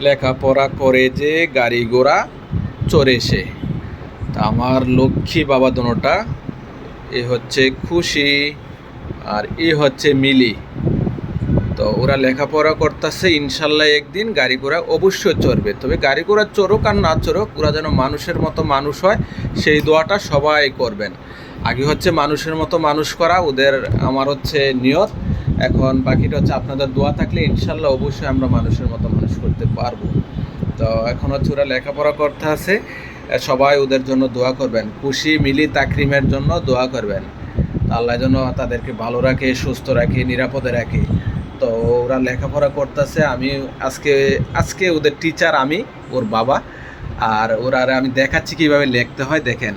লেখাপড়া করে যে গাড়ি ঘোড়া চড়ে সে। তা আমার লক্ষ্মী বাবা দোনোটা এ হচ্ছে খুশি আর এ হচ্ছে মিলি। তো ওরা লেখাপড়া করতেছে, ইনশাল্লাহ একদিন গাড়ি ঘোড়া অবশ্যই চড়বে। তবে গাড়ি ঘোড়া চড়ুক আর না চড়ুক, ওরা যেন মানুষের মতো মানুষ হয়, সেই দোয়াটা সবাই করবেন। আগে হচ্ছে মানুষের মতো মানুষ করা, ওদের আমার হচ্ছে নিয়ত। এখন বাকিটা হচ্ছে আপনাদের দোয়া থাকলে ইনশাল্লাহ অবশ্যই আমরা মানুষের মতো মানুষ করতে পারব। তো এখন হচ্ছে ওরা লেখাপড়া করতে আছে সবাই ওদের জন্য দোয়া করবেন। খুশি মিলি তাকরিমের জন্য দোয়া করবেন। আল্লাহ যেন তাদেরকে ভালো রাখে, সুস্থ রাখে, নিরাপদে রাখে। তো ওরা লেখাপড়া করতেছে, আমি আজকে আজকে ওদের টিচার আমি, ওর বাবা। আর ওরা আমি দেখাচ্ছি কীভাবে লিখতে হয়, দেখেন।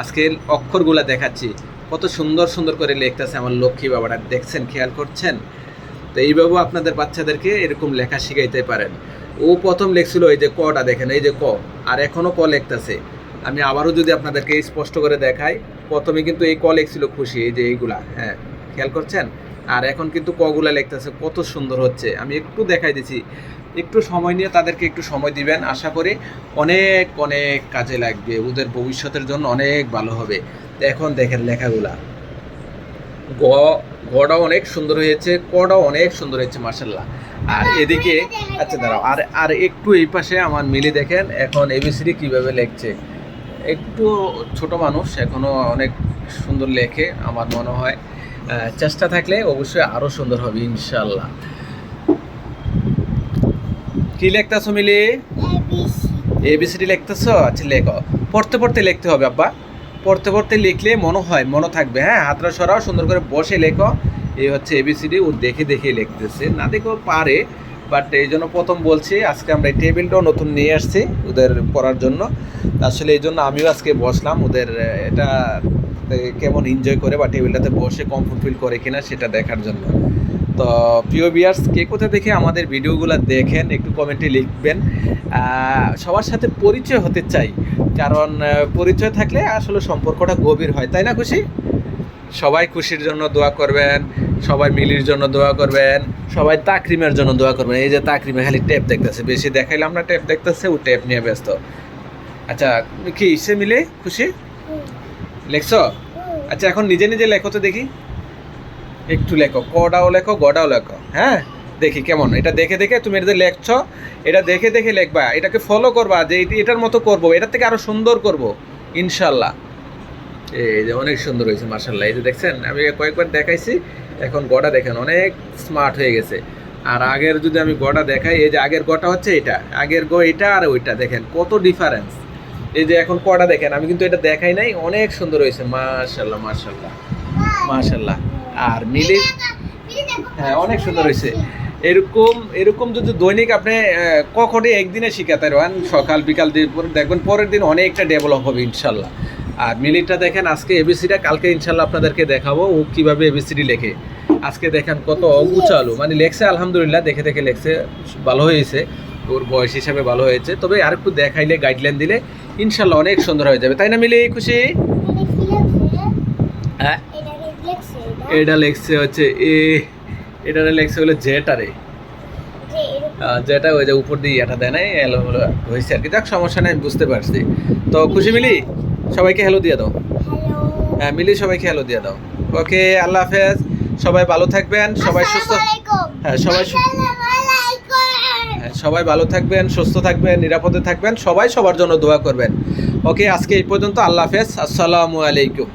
আজকে অক্ষরগুলা দেখাচ্ছি। কত সুন্দর সুন্দর করে লিখতেছে আমার লক্ষ্মী বাবাটা দেখছেন, খেয়াল করছেন? তো এইভাবেও আপনাদের বাচ্চাদেরকে এরকম লেখা শিখাইতে পারেন। ও প্রথম লিখছিল এই যে কটা, দেখেন, এই যে ক, আর এখনও ক লিখতেছে। আমি আবারও যদি আপনাদেরকে স্পষ্ট করে দেখাই, প্রথমে কিন্তু এই ক লিখছিল খুশি, এই যে এইগুলা হ্যাঁ খেয়াল করছেন? আর এখন কিন্তু কগুলা লিখতেছে, কত সুন্দর হচ্ছে। আমি একটু দেখাই দিছি। একটু সময় নিয়ে তাদেরকে একটু সময় দিবেন। আশা করি অনেক অনেক কাজে লাগবে। ওদের ভবিষ্যতের জন্য অনেক ভালো হবে। এখন দেখেন লেখাগুলা। গ গটাও অনেক সুন্দর হয়েছে কটাও অনেক সুন্দর হয়েছে মার্শাল্লাহ আর এদিকে আচ্ছা দাঁড়াও। আর আর একটু এই পাশে আমার মিলি দেখেন, এখন এবিসিডি কীভাবে লিখছে। একটু ছোট মানুষ এখনও অনেক সুন্দর লেখে, আমার মনে হয়। চেষ্টা থাকলে অবশ্যই আরও সুন্দর হবে ইনশাল্লাহ কি লিখতেছো মিলি? এবিসিডি লিখতেছো? আচ্ছা লেখো। পড়তে পড়তে লিখতে হবে আব্বা। পড়তে পড়তে লিখলে মনে হয় মনে থাকবে হ্যাঁ? হাতটা সরাও সুন্দর করে বসে লেখো। এই হচ্ছে এবিসিডি ও দেখে দেখে লিখতেছে। না দেখো পারে বাট এই জন্য প্রথম বলছি আজকে আমরা এই টেবিলটাও নতুন নিয়ে আসছি ওদের পড়ার জন্য। আসলে এই জন্য আমিও আজকে বসলাম ওদের এটা কেমন এনজয় করে বা টেবিলটাতে বসে কমফোর্ট ফিল করে কিনা সেটা দেখার জন্য। তো প্রিয় বিয়ার্স কে কোথা থেকে আমাদের ভিডিওগুলো দেখেন একটু কমেন্টে লিখবেন। সবার সাথে পরিচয় হতে চাই কারণ পরিচয় থাকলে আসলে সম্পর্কটা গভীর হয় তাই না খুশি? সবাই খুশির জন্য দোয়া করবেন সবাই মিলির জন্য দোয়া করবেন সবাই তাকরিমের জন্য দোয়া করবেন। এই যে তাকরিমে খালি টেপ দেখতেছে বেশি দেখাইলাম না টেপ দেখতেছে ও টেপ নিয়ে ব্যস্ত। আচ্ছা কি সে মিলে খুশি? লেখছো? আচ্ছা এখন নিজে নিজে লেখো তো দেখি। একটু লেখো কটাও লেখো গডাও লেখো হ্যাঁ? দেখি কেমন, এটা দেখে দেখে তুমি এটা লেখছ, এটা দেখে দেখে লেখবা, এটাকে ফলো করবা, যে এটি- এটার মতো করব, এটার থেকে আরও সুন্দর করব ইনশাল্লাহ এই যে অনেক সুন্দর হয়েছে মার্শাল্লাহ এই যে দেখছেন, আমি কয়েকবার দেখাইছি, এখন গড়া দেখেন, অনেক স্মার্ট হয়ে গেছে। আর আগের যদি আমি গড়া দেখাই, এই যে আগের গটা হচ্ছে এটা, আগের গো এটা আর ওইটা, দেখেন, কত ডিফারেন্স এই যে এখন কটা দেখেন, আমি কিন্তু এটা দেখাই নাই, অনেক সুন্দর হয়েছে মার্শাল্লাহ মার্শাল্লাহ মার্শাল্লাহ আর মিলি হ্যাঁ অনেক সুন্দর হয়েছে। এরকম এরকম যদি দৈনিক আপনি কখনই একদিনে শিখাতে পারেন সকাল বিকাল দিয়ে পরে দেখবেন পরের দিন অনেকটা ডেভেলপ হবে ইনশাল্লাহ। আর মিলিটা দেখেন আজকে এবিসিটা কালকে ইনশাল্লাহ আপনাদেরকে দেখাবো ও কীভাবে এবিসিডি লেখে। আজকে দেখেন কত অগুচালু মানে লেখছে আলহামদুলিল্লাহ দেখে দেখে লেখছে ভালো হয়েছে। ওর বয়স হিসাবে ভালো হয়েছে। তবে আর একটু দেখাইলে গাইডলাইন দিলে ইনশাল্লাহ অনেক সুন্দর হয়ে যাবে। তাই না মিলি খুশি? হ্যাঁ? এটা লেখছে হচ্ছে এ এটা লেখছে হলো জেটারে যেটা ওই যে উপর দিয়ে এটা দেয় নাই এলো হলো হয়েছে আর কি। যাক সমস্যা নেই বুঝতে পারছি। তো খুশি মিলি? সবাইকে হ্যালো দিয়ে দাও। হ্যাঁ মিলি সবাইকে হ্যালো দিয়ে দাও। ওকে আল্লাহ হাফেজ। সবাই ভালো থাকবেন সবাই সুস্থ হ্যাঁ সবাই হ্যাঁ, সবাই ভালো থাকবেন সুস্থ থাকবেন নিরাপদে থাকবেন সবাই সবার জন্য দোয়া করবেন। ওকে আজকে এই পর্যন্ত আল্লাহ হাফেজ। আসসালামু আলাইকুম।